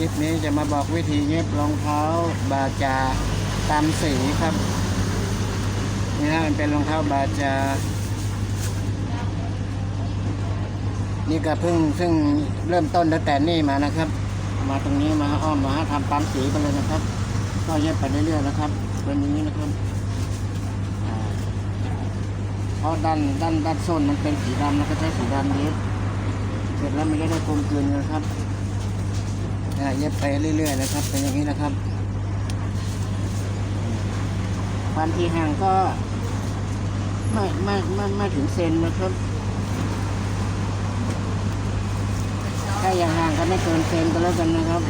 ลิปนี้จะมาบอกวิธีเย็บรองเท้าบาจาตามสีครับ นี่ฮะมันเป็นรองเท้าบาจา นี่ก็เพิ่งเพิ่งเริ่มต้นตั้งแต่นี่มานะครับ มาตรงนี้มาอ้อมมาทำปั๊มสีไปเลยนะครับ ก็เย็บไปเรื่อยๆนะครับตัวนี้นะครับเพราะด้านด้านด้านส้นมันเป็นสีดำแล้วก็ใช้สีดำเย็บเสร็จแล้วมันก็ได้กลมกลืนกันครับ เย็บไปเรื่อยๆนะครับ เป็นอย่างนี้นะครับความทีห่างก็ไม่ไม่ไม่ไม่ถึงเซนนะครับ ถ้าอย่างห่างก็ไม่เกินเซนก็แล้วกันนะครับ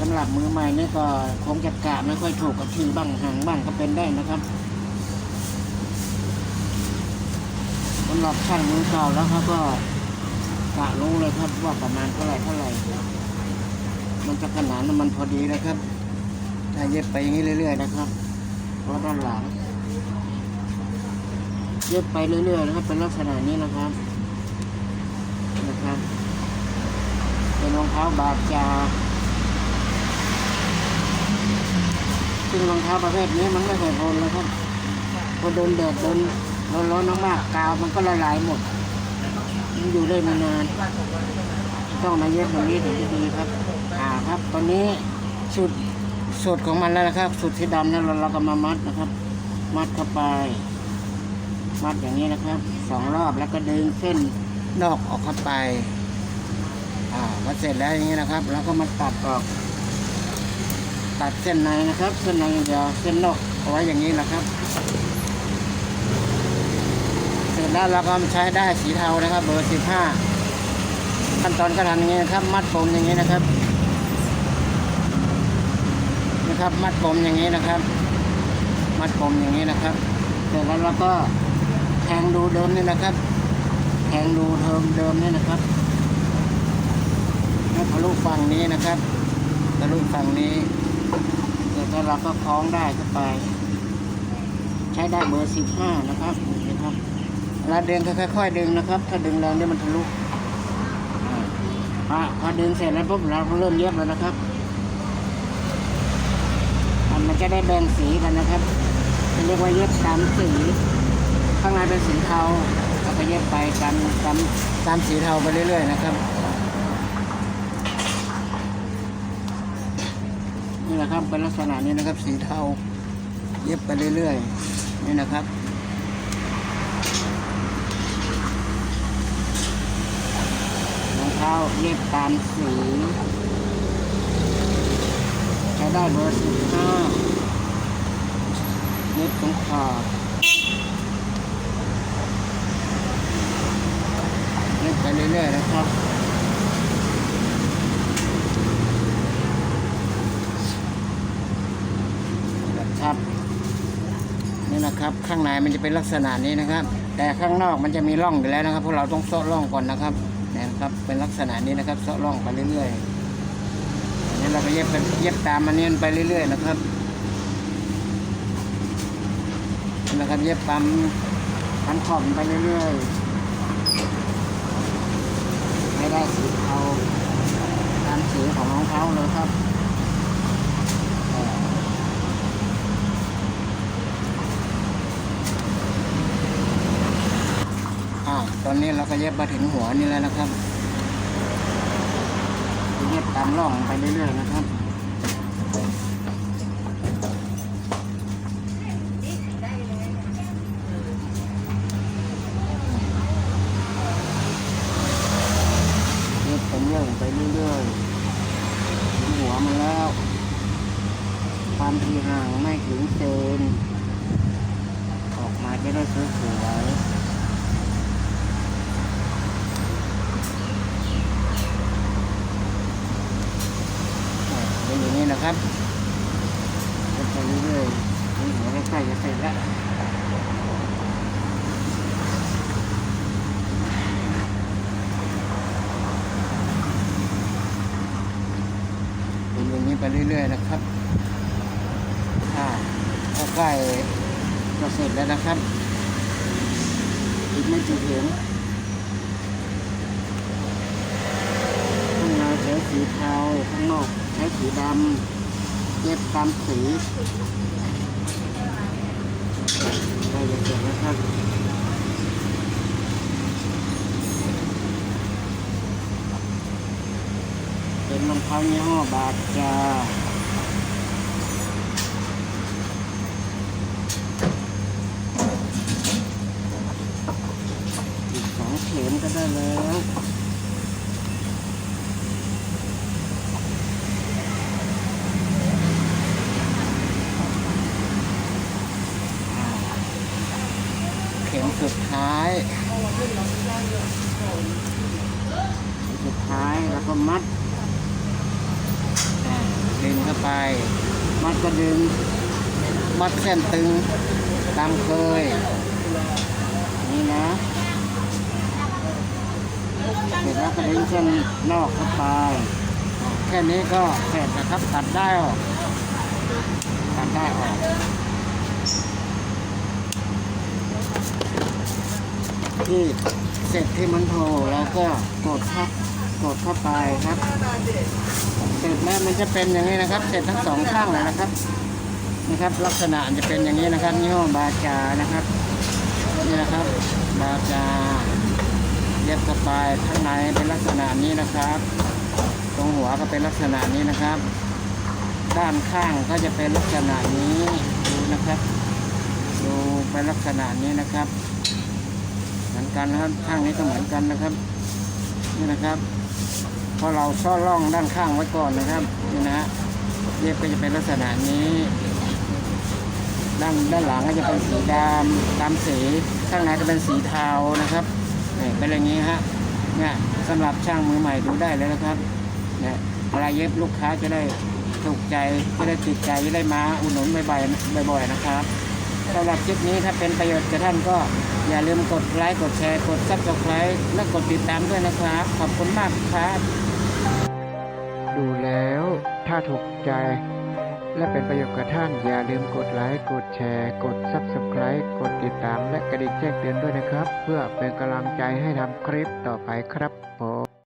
สำหรับมือใหม่นี่ก็คงจะกะไม่ค่อยถูกกับทีบ้างห่างบ้างก็เป็นได้นะครับสำหรับช่างมือเก่าแล้วครับก็ะรู้เลยครับว่าประมาณเท่าไหร่เท่าไหร่มันจะขนาดมันพอดีนะครับ ถ้าเย็บไปอย่างนี้เรื่อย ๆ นะครับเพราะด้านหลังเย็บไปเรื่อยๆนะครับเป็นลักษณะนี้นะครับนะครับเป็นรองเท้าบาดจาซึ่งรองเท้าประเภทนี้มันไม่เคยทนเลยครับพอโดนแดดโดนร้อนๆมากๆกาวมันก็ละลายหมด อยู่ได้ไม่นาน ต้องมาเย็บตรงนี้ถึงจะดีครับอ่าครับ ตอนนี้สุดสุดของมันแล้วนะครับ สุดที่ดำนั้นเราเราก็มามัดนะครับ มัดเข้าไป มัดอย่างนี้นะครับสองรอบแล้วก็ดึงเส้นนอกออกเข้าไปอ่าพอเสร็จแล้วอย่างนี้นะครับ แล้วก็มาตัดออก ตัดเส้นในนะครับ เส้นในอย่างเดียวเส้นนอกเอาไว้อย่างนี้นะครับ ร็จแล้วเราก็ใช้ได้สีเทานะครับ เบอร์สิบห้าขั้นตอนการทำอย่างนี้นะครับ มัดปมอย่างนี้นะครับนะครับ มัดปมอย่างนี้นะครับ มัดปมอย่างนี้นะครับ เสร็จแล้วเราก็แทงดูเดิมนี่นะครับ แทงดูเดิมเดิมนี่นะครับให้ทะลุฝั่งนี้นะครับทะลุฝั่งนี้เสร็จแล้วเราก็คล้องได้เข้าไป ใช้ได้เบอร์สิบห้านะครับ เวลาดึงค่อยๆดึงนะครับ ถ้าดึงแรงเดี๋ยมันทะลุพอพอดึงเสร็จแล้วปุ๊บเราเริ่มเย็บแล้วนะครับ มันจะได้แบ่งสีกันนะครับเรียกว่าเย็บตามสี ข้างในเป็นสีเทาเราก็เย็บไปตามตามตามสีเทาไปเรื่อยๆนะครับนี่แหละครับเป็นลักษณะนี้นะครับ สีเทา เย็บไปเรื่อยๆนี่นะครับ รองเท้าเย็บตามสีใช้ได้เบอร์สิบห้าเย็บตรงขอบเย็บไปเรื่อยๆนะครับนะครับนี่นะครับข้างในมันจะเป็นลักษณะนี้นะครับ แต่ข้างนอกมันจะมีร่องอยู่แล้วนะครับพวกเราต้องเซาะร่องก่อนนะครับ นะครับเป็นลักษณะนี้นะครับเซาะร่องไปเรื่อยๆอันนี้เราก็เย็บไปเย็บตามมันนี้ไปเรื่อย ๆ นะครับนะครับเย็บปั๊มปั๊มขอบไปเรื่อยๆให้ได้สีเทาตามสีของรองเท้าเลยครับ อ่าตอ นี้เราก็เย็บมาถึงหัวนี่แล้วนะครับเย็บตามร่องไปเรื่อยๆนะครับเย็บไปเรื่อยไปเรื่อยๆถึงหัวมันแล้ว ความที่ห่างไม่ถึงเซนออกมาจะได้สวยๆ เป็นอย่าง นะครับไปเรื่อยๆนี่หัวใกล้จะเสร็จแล้วเป็นอย่างนี้ไปเรื่อยๆนะครับอ่าก็ใกล้จะเสร็จแล้วนะครับ อีกไม่กี่เข็มสีดำ เย็บตามสีใกล้จะเสร็จแล้วครับเป็นรองเท้ายี่ห้อบาจาอีกสองเข็มก็ได้แล้ว สุดท้าย สุดท้ายแล้วก็มัดดึงเข้าไป มัดก็ดึง มัดเส้นตึงตามเคย นี่นะเสร็จแล้วก็ดึงเส้นนอกเข้าไป แค่นี้ก็เสร็จนะครับตัดได้ออก ตัดได้ออก ที่เสร็จที่มันโผล่เราก็กดครับกดเข้าไปครับเสร็จแล้วมันจะเป็นอย่างนี้นะครับ เสร็จทั้งสองข้างเลยนะครับนะครับลักษณะจะเป็นอย่างนี้นะครับยี่ห้อบาจานะครับนี่นะครับบาจาเย็บเข้าไปข้างในเป็นลักษณะนี้นะครับ ตรงหัวก็เป็นลักษณะนี้นะครับ ด้านข้างก็จะเป็นลักษณะนี้ดูนะครับ ดูเป็นลักษณะนี้นะครับ เหมือนกันนะครับข้างนี้ก็เหมือนกันนะครับนี่นะครับพอเราซ่อนร่องด้านข้างไว้ก่อนนะครับนี่นะฮะเย็บก็จะเป็นลักษณะนี้ด้านด้านหลังก็จะเป็นสีดำตามสีข้างในจะเป็นสีเทานะครับนี่เป็นอย่างนี้ฮะเนี่ยสำหรับช่างมือใหม่ดูได้เลยนะครับเนี่ยเวลาเย็บลูกค้าจะได้ถูกใจจะได้ติดใจจะได้มาอุดหนุนบ่อยๆบ่อยๆนะครับ สำหรับคลิปนี้ถ้าเป็นประโยชน์กับท่านก็อย่าลืมกดไลค์กดแชร์กดซับสไครต์และกดติดตามด้วยนะครับ ขอบคุณมากครับ ดูแล้วถ้าถูกใจ และเป็นประโยชน์กับท่าน อย่าลืมกดไลค์กดแชร์ กด Subscribe กดติดตามและกระดิ่งแจ้งเตือนด้วยนะครับ เพื่อเป็นกำลังใจให้ทำคลิปต่อไปครับผม